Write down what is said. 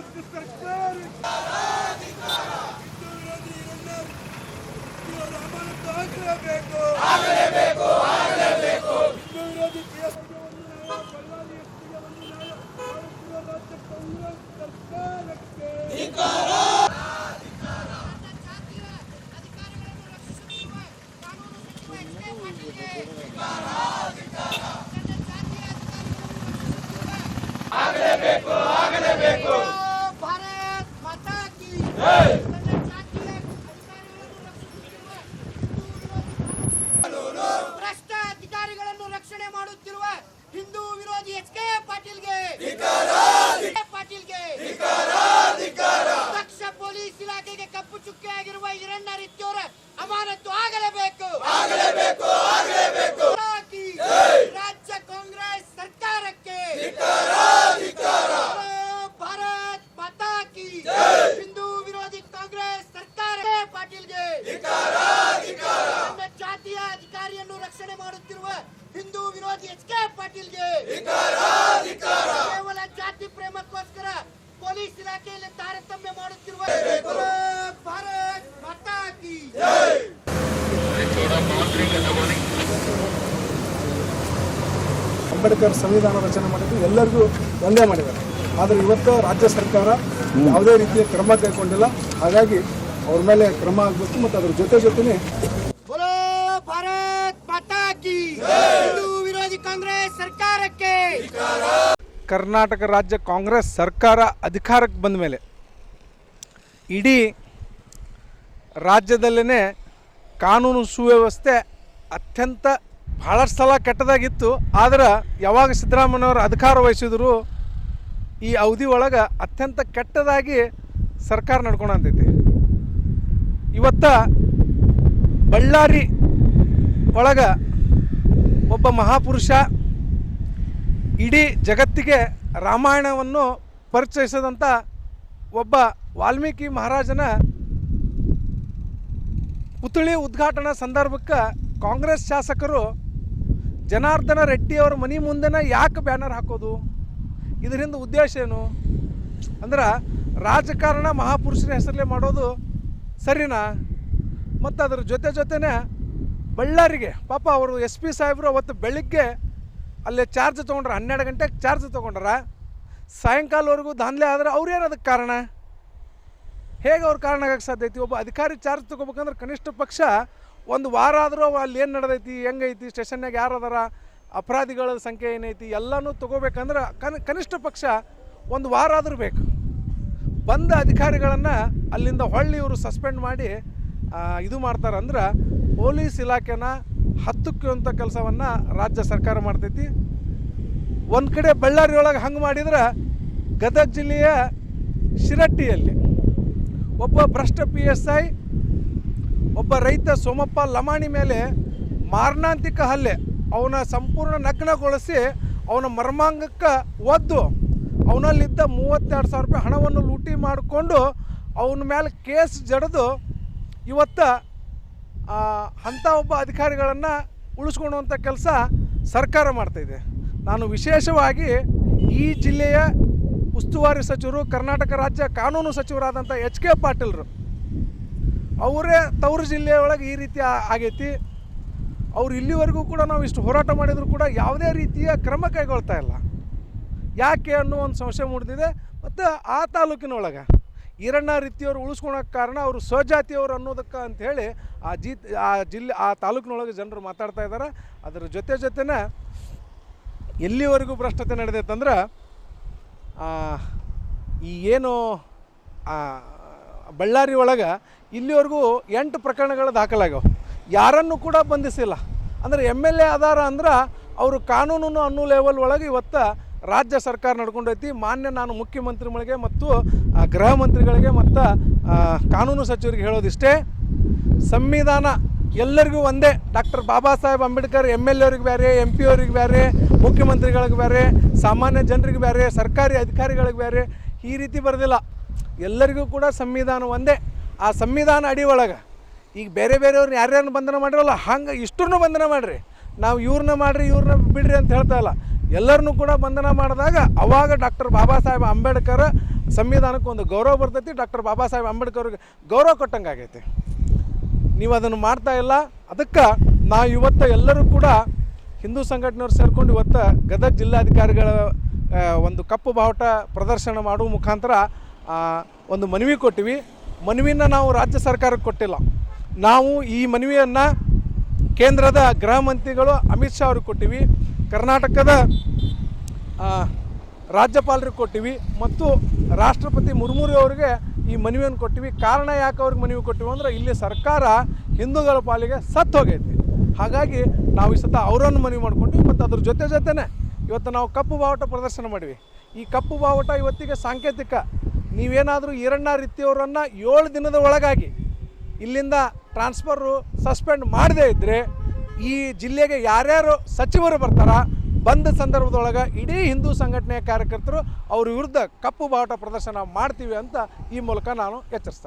ರಾಜ್ಯ ಸರ್ಕಾರ ಆಗಲೇಬೇಕು ಆಗಲೇಬೇಕು. ಆಗಲೇಬೇಕು ಕಾಂಗ್ರೆಸ್ ಜಾತಿಯ ಅಧಿಕಾರಿಗಳನ್ನು ಭ್ರಷ್ಟ ಅಧಿಕಾರಿಗಳನ್ನು ರಕ್ಷಣೆ ಮಾಡುತ್ತಿರುವ ಹಿಂದೂ ವಿರೋಧಿ ಎಚ್ ಕೆ ಪಾಟೀಲ್ಗೆ ಪಾಟೀಲ್ಗೆ ದಕ್ಷ ಪೊಲೀಸ್ ಇಲಾಖೆಗೆ ಕಪ್ಪು ಚುಕ್ಕೆ ಆಗಿರುವ ಹಿರಣ್ಣ ರಿತ್ಯೋರ ಅಮಾನತು ಆಗಲೇಬೇಕು ಆಗಲೇಬೇಕು ಆಗಲೇಬೇಕು ರಾಜ್ಯ ಕಾಂಗ್ರೆಸ್ ಸರ್ಕಾರಕ್ಕೆ ಭಾರತ್ ಮಾತಾ ಕಿ ಹಿಂದೂ ವಿರೋಧಿ ಕಾಂಗ್ರೆಸ್ ಸರ್ಕಾರ ಪಾಟೀಲ್ಗೆ ನನ್ನ ಜಾತಿಯ ಅಧಿಕಾರಿಯನ್ನು ರಕ್ಷಣೆ ಮಾಡುತ್ತಿರುವ ಹಿಂದೂ ವಿರೋಧಿ ಎಚ್ ಕೆ ಪಾಟೀಲ್ಗೆ. ಕೇವಲ ಜಾತಿ ಪ್ರೇಮಕ್ಕೋಸ್ಕರ ಪೊಲೀಸ್ ಇಲಾಖೆಯಲ್ಲಿ ತಾರತಮ್ಯ ಮಾಡುತ್ತಿರುವ ಭಾರತ್ ಮಾತಾ ಕಿ ಅಂಬೇಡ್ಕರ್ ಸಂವಿಧಾನ ರಚನೆ ಮಾಡಿದ್ದು ಎಲ್ಲರಿಗೂ ಒಂದೇ ಮಾಡಿದ್ದಾರೆ. ಆದರೆ ಇವತ್ತು ರಾಜ್ಯ ಸರ್ಕಾರ ಯಾವುದೇ ರೀತಿಯ ಕ್ರಮ ಕೈಗೊಂಡಿಲ್ಲ. ಹಾಗಾಗಿ ಅವ್ರ ಮೇಲೆ ಕ್ರಮ ಆಗಬೇಕು ಮತ್ತು ಅದ್ರ ಜೊತೆ ಜೊತೆನೇ ಕರ್ನಾಟಕ ರಾಜ್ಯ ಕಾಂಗ್ರೆಸ್ ಸರ್ಕಾರ ಅಧಿಕಾರಕ್ಕೆ ಬಂದ ಮೇಲೆ ಇಡೀ ರಾಜ್ಯದಲ್ಲೇ ಕಾನೂನು ಸುವ್ಯವಸ್ಥೆ ಅತ್ಯಂತ ಬಹಳಷ್ಟು ಸಲ ಕೆಟ್ಟದಾಗಿತ್ತು. ಆದ್ರೆ ಯಾವಾಗ ಸಿದ್ದರಾಮಯ್ಯವರು ಅಧಿಕಾರ ವಹಿಸಿದ್ರು, ಈ ಅವಧಿ ಒಳಗೆ ಅತ್ಯಂತ ಕೆಟ್ಟದಾಗಿ ಸರ್ಕಾರ ನಡ್ಕೊಂಡಂತೈತಿ ಇವತ್ತ ಬಳ್ಳಾರಿ ಒಳಗೆ ಒಬ್ಬ ಮಹಾಪುರುಷ ಇಡೀ ಜಗತ್ತಿಗೆ ರಾಮಾಯಣವನ್ನು ಪರಿಚಯಿಸಿದಂಥ ಒಬ್ಬ ವಾಲ್ಮೀಕಿ ಮಹಾರಾಜನ ಪುತ್ಳಿ ಉದ್ಘಾಟನಾ ಸಂದರ್ಭಕ್ಕೆ ಕಾಂಗ್ರೆಸ್ ಶಾಸಕರು ಜನಾರ್ದನ ರೆಡ್ಡಿಯವರ ಮನೆ ಮುಂದೆನೇ ಯಾಕೆ ಬ್ಯಾನರ್ ಹಾಕೋದು? ಇದರಿಂದ ಉದ್ದೇಶ ಏನು? ಅಂದ್ರೆ ರಾಜಕಾರಣ ಮಹಾಪುರುಷರ ಹೆಸರಲ್ಲೇ ಮಾಡೋದು ಸರಿನಾ? ಮತ್ತು ಅದರ ಜೊತೆ ಜೊತೆನೇ ಬಳ್ಳಾರಿಗೆ ಪಾಪ ಅವರು ಎಸ್ ಪಿ ಸಾಹೇಬರು ಅವತ್ತು ಬೆಳಿಗ್ಗೆ ಅಲ್ಲೇ ಚಾರ್ಜ್ ತೊಗೊಂಡ್ರ ಹನ್ನೆರಡು ಗಂಟೆಗೆ ಚಾರ್ಜ್ ತೊಗೊಂಡ್ರ ಸಾಯಂಕಾಲವರೆಗೂ ದಾನ್ಲೆ ಆದ್ರೆ ಅವ್ರೇನು ಅದಕ್ಕೆ ಕಾರಣ? ಹೇಗೆ ಅವ್ರ ಕಾರಣ ಆಗಕ್ಕೆ ಸಾಧ್ಯ ಐತಿ? ಒಬ್ಬ ಅಧಿಕಾರಿ ಚಾರ್ಜ್ ತೊಗೋಬೇಕಂದ್ರೆ ಕನಿಷ್ಠ ಪಕ್ಷ ಒಂದು ವಾರ ಆದರೂ ಅಲ್ಲಿ ಏನು ನಡೆದೈತಿ ಹೆಂಗೈತಿ ಸ್ಟೇಷನ್ನಾಗ ಯಾರು ಅದಾರ ಅಪರಾಧಿಗಳ ಸಂಖ್ಯೆ ಏನೈತಿ ಎಲ್ಲನೂ ತೊಗೋಬೇಕಂದ್ರೆ ಕನ್, ಕನಿಷ್ಠ ಪಕ್ಷ ಒಂದು ವಾರ ಆದರೂ ಬೇಕು. ಬಂದ ಅಧಿಕಾರಿಗಳನ್ನು ಅಲ್ಲಿಂದ ಹೊಳ್ಳಿ ಇವರು ಸಸ್ಪೆಂಡ್ ಮಾಡಿ ಇದು ಇದು ಮಾಡ್ತಾರಂದ್ರೆ ಪೊಲೀಸ್ ಇಲಾಖೆನ ಹತ್ತುಕ್ಕುವಂಥ ಕೆಲಸವನ್ನು ರಾಜ್ಯ ಸರ್ಕಾರ ಮಾಡ್ತೈತಿ. ಒಂದು ಕಡೆ ಬಳ್ಳಾರಿ ಒಳಗೆ ಹಂಗೆ ಮಾಡಿದ್ರೆ ಗದಗ ಜಿಲ್ಲೆಯ ಶಿರಟ್ಟಿಯಲ್ಲಿ ಒಬ್ಬ ಭ್ರಷ್ಟ ಪಿ ಎಸ್ ಐ ಒಬ್ಬ ರೈತ ಸೋಮಪ್ಪ ಲಮಾಣಿ ಮೇಲೆ ಮಾರಣಾಂತಿಕ ಹಲ್ಲೆ. ಅವನ ಸಂಪೂರ್ಣ ನಗ್ನಗೊಳಿಸಿ ಅವನ ಮರ್ಮಾಂಗಕ್ಕೆ ಒದ್ದು ಅವನಲ್ಲಿದ್ದ ಮೂವತ್ತೆರಡು ಸಾವಿರ ರೂಪಾಯಿ ಹಣವನ್ನು ಲೂಟಿ ಮಾಡಿಕೊಂಡು ಅವನ ಮೇಲೆ ಕೇಸ್ ಜಡಿದು ಇವತ್ತು ಅಂಥ ಒಬ್ಬ ಅಧಿಕಾರಿಗಳನ್ನು ಉಳಿಸ್ಕೊಳ್ಳುವಂಥ ಕೆಲಸ ಸರ್ಕಾರ ಮಾಡ್ತಾಯಿದೆ ನಾನು ವಿಶೇಷವಾಗಿ ಈ ಜಿಲ್ಲೆಯ ಉಸ್ತುವಾರಿ ಸಚಿವರು, ಕರ್ನಾಟಕ ರಾಜ್ಯ ಕಾನೂನು ಸಚಿವರಾದಂಥ ಎಚ್ ಕೆ ಪಾಟೀಲ್ರು, ಅವರೇ ತವರು ಜಿಲ್ಲೆಯೊಳಗೆ ಈ ರೀತಿ ಆಗೈತಿ. ಅವ್ರು ಇಲ್ಲಿವರೆಗೂ ಕೂಡ ನಾವು ಇಷ್ಟು ಹೋರಾಟ ಮಾಡಿದರೂ ಕೂಡ ಯಾವುದೇ ರೀತಿಯ ಕ್ರಮ ಕೈಗೊಳ್ತಾ ಇಲ್ಲ. ಯಾಕೆ ಅನ್ನೋ ಒಂದು ಸಂಶಯ ಮೂಡಿದಿದೆ. ಮತ್ತು ಆ ತಾಲೂಕಿನೊಳಗೆ ಈರಣ್ಣ ರೀತಿಯವರು ಉಳಿಸ್ಕೊಳಕ್ಕೆ ಕಾರಣ ಅವರು ಸ್ವಜಾತಿಯವರು ಅನ್ನೋದಕ್ಕೆ ಅಂಥೇಳಿ ಆ ಜಿ, ಆ ಜಿಲ್ಲೆ, ಆ ತಾಲೂಕಿನೊಳಗೆ ಜನರು ಮಾತಾಡ್ತಾ ಇದ್ದಾರೆ ಅದರ ಜೊತೆ ಜೊತೆನೇ ಎಲ್ಲಿವರೆಗೂ ಭ್ರಷ್ಟತೆ ನಡೆದೈತಂದ್ರೆ ಈ ಏನು ಬಳ್ಳಾರಿ ಒಳಗೆ ಇಲ್ಲಿವರೆಗೂ ಎಂಟು ಪ್ರಕರಣಗಳು ದಾಖಲಾಗ್ಯಾವ. ಯಾರನ್ನು ಕೂಡ ಬಂಧಿಸಿಲ್ಲ. ಅಂದ್ರೆ ಎಂ ಎಲ್ ಎ ಅದಾರ ಅಂದ್ರೆ ಅವರು ಕಾನೂನು ಅನ್ನೋ ಲೆವೆಲ್ ಒಳಗೆ ಇವತ್ತು ರಾಜ್ಯ ಸರ್ಕಾರ ನಡ್ಕೊಂಡೈತಿ. ಮಾನ್ಯ ನಾನು ಮುಖ್ಯಮಂತ್ರಿಗಳಿಗೆ ಮತ್ತು ಗೃಹ ಮಂತ್ರಿಗಳಿಗೆ ಮತ್ತು ಕಾನೂನು ಸಚಿವರಿಗೆ ಹೇಳೋದಿಷ್ಟೇ. ಸಂವಿಧಾನ ಎಲ್ಲರಿಗೂ ಒಂದೇ. Doctor Baba Saheb Ambedkar M L ಅವ್ರಿಗೆ ಬೇರೆ ಎಂ ಪಿ ಅವ್ರಿಗೆ ಬೇರೆ ಮುಖ್ಯಮಂತ್ರಿಗಳಿಗೆ ಬೇರೆ ಸಾಮಾನ್ಯ ಜನರಿಗೆ ಬೇರೆ ಸರ್ಕಾರಿ ಅಧಿಕಾರಿಗಳಿಗೆ ಬೇರೆ ಈ ರೀತಿ ಬರೆದಿಲ್ಲ. ಎಲ್ಲರಿಗೂ ಕೂಡ ಸಂವಿಧಾನ ಒಂದೇ. ಆ ಸಂವಿಧಾನ ಅಡಿ ಒಳಗೆ ಈಗ ಬೇರೆ ಬೇರೆಯವ್ರನ್ನ ಯಾರ್ಯಾರನ್ನ ಬಂಧನ ಮಾಡಿರಲ್ಲ, ಹಂಗೆ ಇಷ್ಟನ್ನು ಬಂಧನ ಮಾಡಿರಿ. ನಾವು ಇವ್ರನ್ನ ಮಾಡ್ರಿ, ಇವ್ರನ್ನ ಬಿಡ್ರಿ ಅಂತ ಹೇಳ್ತಾ ಇಲ್ಲ. ಎಲ್ಲರನ್ನೂ ಕೂಡ ಬಂಧನ ಮಾಡಿದಾಗ ಅವಾಗ ಡಾಕ್ಟರ್ ಬಾಬಾ ಸಾಹೇಬ್ ಅಂಬೇಡ್ಕರ್ ಸಂವಿಧಾನಕ್ಕೆ ಒಂದು ಗೌರವ ಬರ್ತೈತಿ. ಡಾಕ್ಟರ್ ಬಾಬಾ ಸಾಹೇಬ್ ಅಂಬೇಡ್ಕರ್ಗೆ ಗೌರವ ಕೊಟ್ಟಂಗೆ ಆಗೈತಿ. ನೀವು ಅದನ್ನು ಮಾಡ್ತಾ ಇಲ್ಲ. ಅದಕ್ಕೆ ನಾವು ಇವತ್ತು ಎಲ್ಲರೂ ಕೂಡ ಹಿಂದೂ ಸಂಘಟನೆಯವ್ರು ಸೇರ್ಕೊಂಡು ಇವತ್ತು ಗದಗ ಜಿಲ್ಲಾಧಿಕಾರಿಗಳ ಒಂದು ಕಪ್ಪು ಬಾವುಟ ಪ್ರದರ್ಶನ ಮಾಡುವ ಮುಖಾಂತರ ಒಂದು ಮನವಿ ಕೊಟ್ಟಿವಿ. ಮನವಿನ ನಾವು ರಾಜ್ಯ ಸರ್ಕಾರಕ್ಕೆ ಕೊಟ್ಟಿಲ್ಲ. ನಾವು ಈ ಮನವಿಯನ್ನು ಕೇಂದ್ರದ ಗೃಹ ಮಂತ್ರಿಗಳು ಅಮಿತ್ ಶಾ ಅವ್ರಿಗೆ ಕೊಟ್ಟಿವಿ, ಕರ್ನಾಟಕದ ರಾಜ್ಯಪಾಲರಿಗೆ ಕೊಟ್ಟಿವಿ ಮತ್ತು ರಾಷ್ಟ್ರಪತಿ ಮುರ್ಮುರಿ ಅವರಿಗೆ ಈ ಮನವಿಯನ್ನು ಕೊಟ್ಟಿವಿ. ಕಾರಣ ಯಾಕೆ ಅವ್ರಿಗೆ ಮನವಿ ಕೊಟ್ಟಿವಿ ಅಂದ್ರೆ ಇಲ್ಲಿ ಸರ್ಕಾರ ಹಿಂದೂಗಳ ಪಾಲಿಗೆ ಸತ್ತು ಹೋಗೈತಿ. ಹಾಗಾಗಿ ನಾವು ಈ ಸತ ಅವರನ್ನು ಮನವಿ ಮಾಡ್ಕೊಂಡ್ವಿ ಮತ್ತು ಅದ್ರ ಜೊತೆ ಜೊತೆನೇ ಇವತ್ತು ನಾವು ಕಪ್ಪು ಬಾವುಟ ಪ್ರದರ್ಶನ ಮಾಡಿವಿ. ಈ ಕಪ್ಪು ಬಾವುಟ ಇವತ್ತಿಗೆ ಸಾಂಕೇತಿಕ. ನೀವೇನಾದರೂ ಈರಣ್ಣ ರೀತಿಯವರನ್ನು ಏಳು ದಿನದ ಒಳಗಾಗಿ ಇಲ್ಲಿಂದ ಟ್ರಾನ್ಸ್ಫರು ಸಸ್ಪೆಂಡ್ ಮಾಡದೇ ಇದ್ದರೆ ಈ ಜಿಲ್ಲೆಗೆ ಯಾರ್ಯಾರು ಸಚಿವರು ಬರ್ತಾರ, ಬಂದ ಸಂದರ್ಭದೊಳಗೆ ಇಡೀ ಹಿಂದೂ ಸಂಘಟನೆಯ ಕಾರ್ಯಕರ್ತರು ಅವ್ರ ವಿರುದ್ಧ ಕಪ್ಪು ಬಾವುಟ ಪ್ರದರ್ಶನ ಮಾಡ್ತೀವಿ ಅಂತ ಈ ಮೂಲಕ ನಾನು ಎಚ್ಚರಿಸ್ತೇನೆ